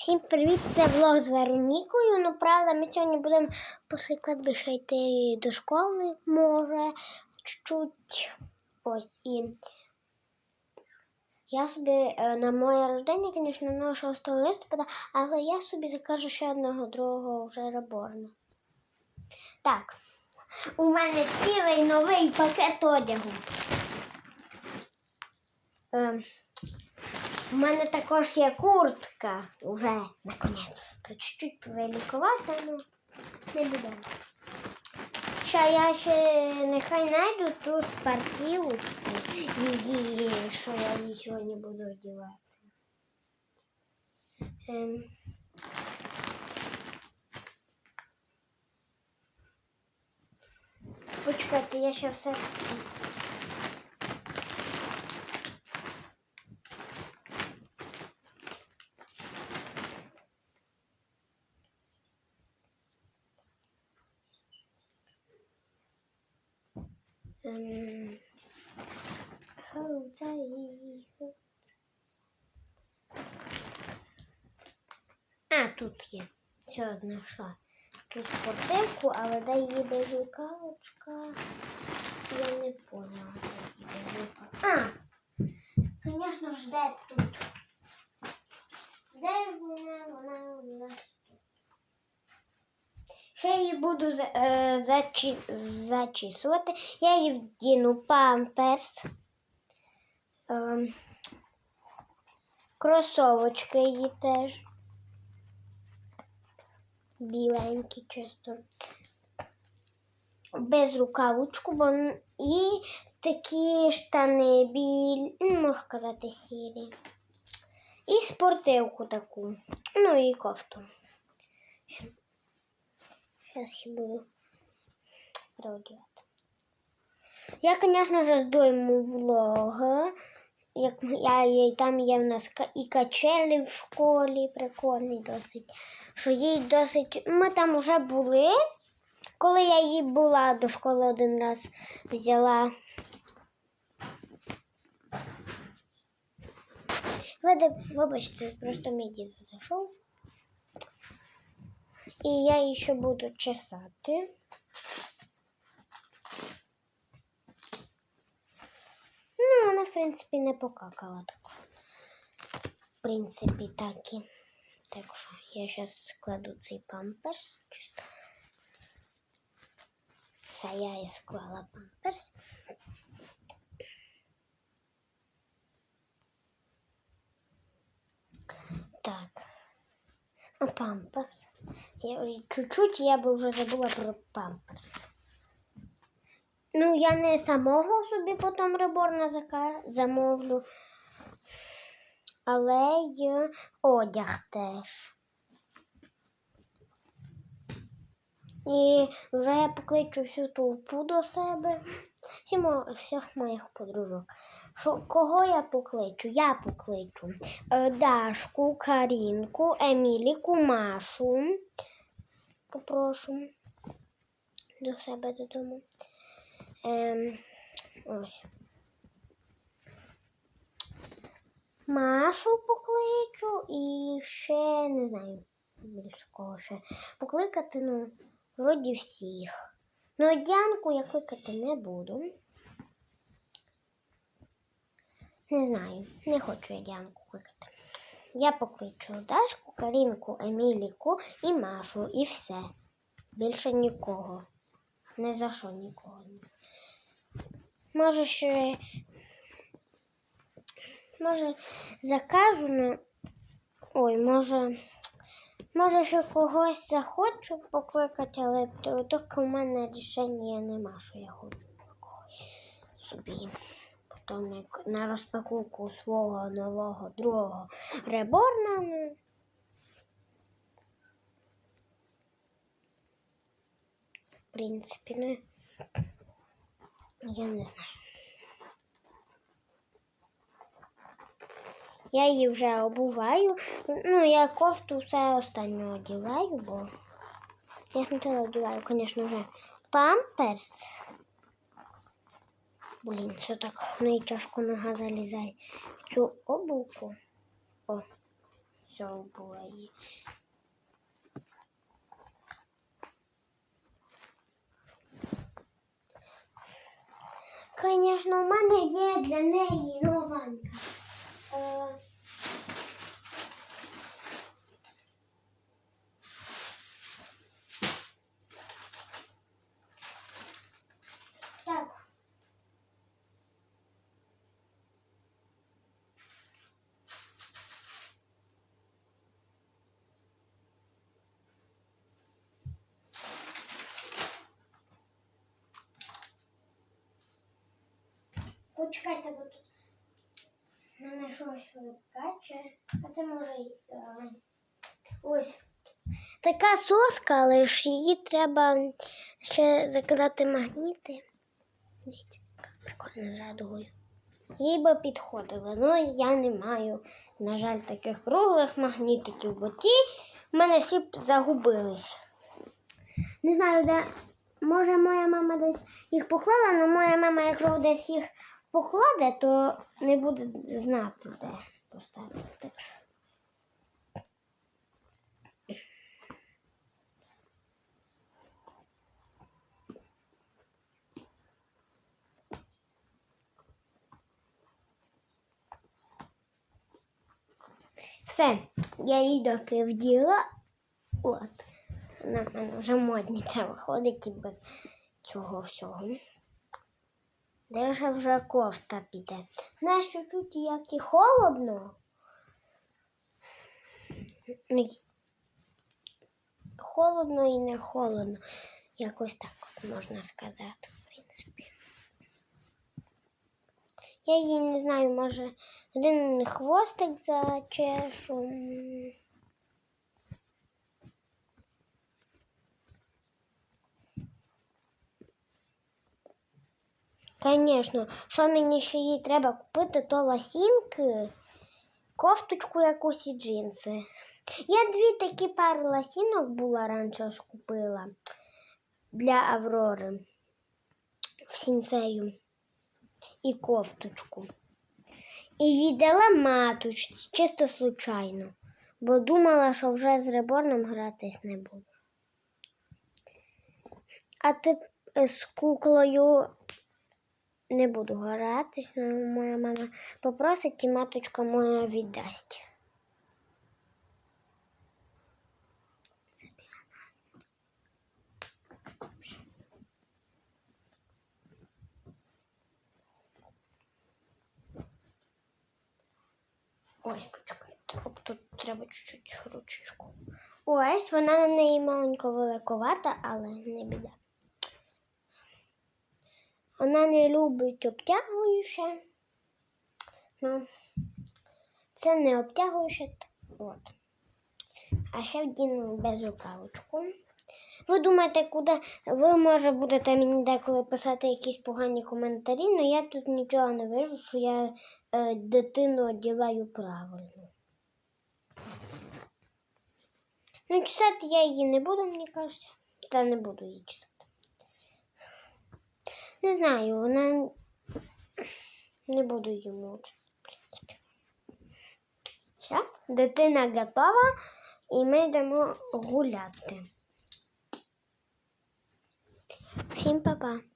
Всім привіт! Це влог з Веронікою. Ну, правда, ми сьогодні будемо після кладбища йти до школи, може, чуть-чуть. Ось і я собі е, на моє рождення, звісно, на 6 листопада, але я собі закажу ще одного другого вже реборна. Так, у мене цілий новий пакет одягу. Ем, у мене також є куртка. Уже наконець-то чуть-чуть повилікувати, але не будемо. Що я ще нехай знайду ту спортивку, її, що я її сьогодні буду одягати. Ем. Почекайте, я ще все. Ем. А, тут є. Все, знайшла. Тут потеку, але де її безрукавочка? Я не поняла, де її безрукавочка. А, звісно ж, де тут? Де ж вона, вона, вона? Ще я її буду е, зачі, зачісувати. Я її вдіну памперс. Е, кросовочки її теж. Біленькі чисто. Без рукавочку, бо і такі штани білі, ну, можна казати, сірі. І спортивку таку. Ну і кофту. Сейчас я буду переодевать. Я, конечно же, здойму влог. Як я, і там є в нас і качелі в школі, прикольний досить. Що їй досить. Ми там вже були. Коли я її була до школи один раз взяла. Види- Вибачте, просто мій дід зайшов. І я ще буду чесати. Ну, вона, в принципі, не покакала так. В принципі, так і. Так що я зараз складу цей памперс. Чисто. Все, я і склала памперс. Так. А памперс. Чуть-чуть я би вже забула про памперс. Ну, я не самого собі потім реборна замовлю, але й одяг теж. І вже я покличу всю толпу до себе, всі всіх моїх подружок. Що, кого я покличу? Я покличу е, Дашку, Карінку, Еміліку, Машу. Попрошу до себе додому. Ем, ось. Машу покличу і ще не знаю більше кого ще. Покликати, ну, вроді всіх. Ну, Діанку я кликати не буду. Не знаю, не хочу я Діанку кликати. Я покличу Дашку, Карінку, Еміліку і Машу, і все. Більше нікого. Не за що нікого. Може, ще. Може, закажу, ну. Ой, може. Може, ще когось захочу покликати, але тільки в мене рішення нема, що я хочу собі. Як на розпаковку свого нового другого реборна. В принципі, ну, я не знаю. Я її вже обуваю. Ну, я кофту все останнє одягаю, бо я спочатку одягаю, звісно, вже памперс. Блін, все так ну і тяжко нога залізає. В цю обувку. О, все була її. Звісно, у мене є для неї нованка. Е, Так. Почекайте, бо тут мене щось каче. А це може й. е, Ось. Така соска, але ж її треба ще закидати магніти. Дивіться, як прикольно з радугою. Їй би підходило, ну я не маю, на жаль, таких круглих магнітиків, бо ті в мене всі загубилися. Не знаю, де. Може, моя мама десь їх поклала, але моя мама, якщо десь їх покладе, то не буде знати, де поставити. Так що. Все, я її доки вділа. От. Вона в мене вже модниця виходить і без цього всього. Де ж вже кофта піде? Знаєш, що тут як і холодно. Холодно і не холодно. Якось так можна сказати, в принципі. Я її не знаю, може, один хвостик зачешу. Звісно, що мені ще їй треба купити, то ласінки, кофточку якусь і джинси. Я дві такі пари ласінок була раніше скупила для Аврори в сінцею і кофточку. І віддала маточці чисто случайно, бо думала, що вже з реборном гратись не буду. А ти з куклою не буду гратись, ну, моя мама попросить і маточка моя віддасть. Ось, почекайте. Тут треба чуть-чуть ручечку. Ось, вона на неї маленько великовата, але не біда. Вона не любить обтягуюче. Ну, це не обтягуюче. От. А ще вдіну безрукавочку. Ви думаєте, куди ви може будете мені деколи писати якісь погані коментарі, але я тут нічого не вижу, що я е, дитину одягаю правильно. Ну, читати я її не буду, мені кажеться. Та не буду її читати. Не знаю, вона не буду мучити. Все, дитина готова, і ми йдемо гуляти. Всім па-па.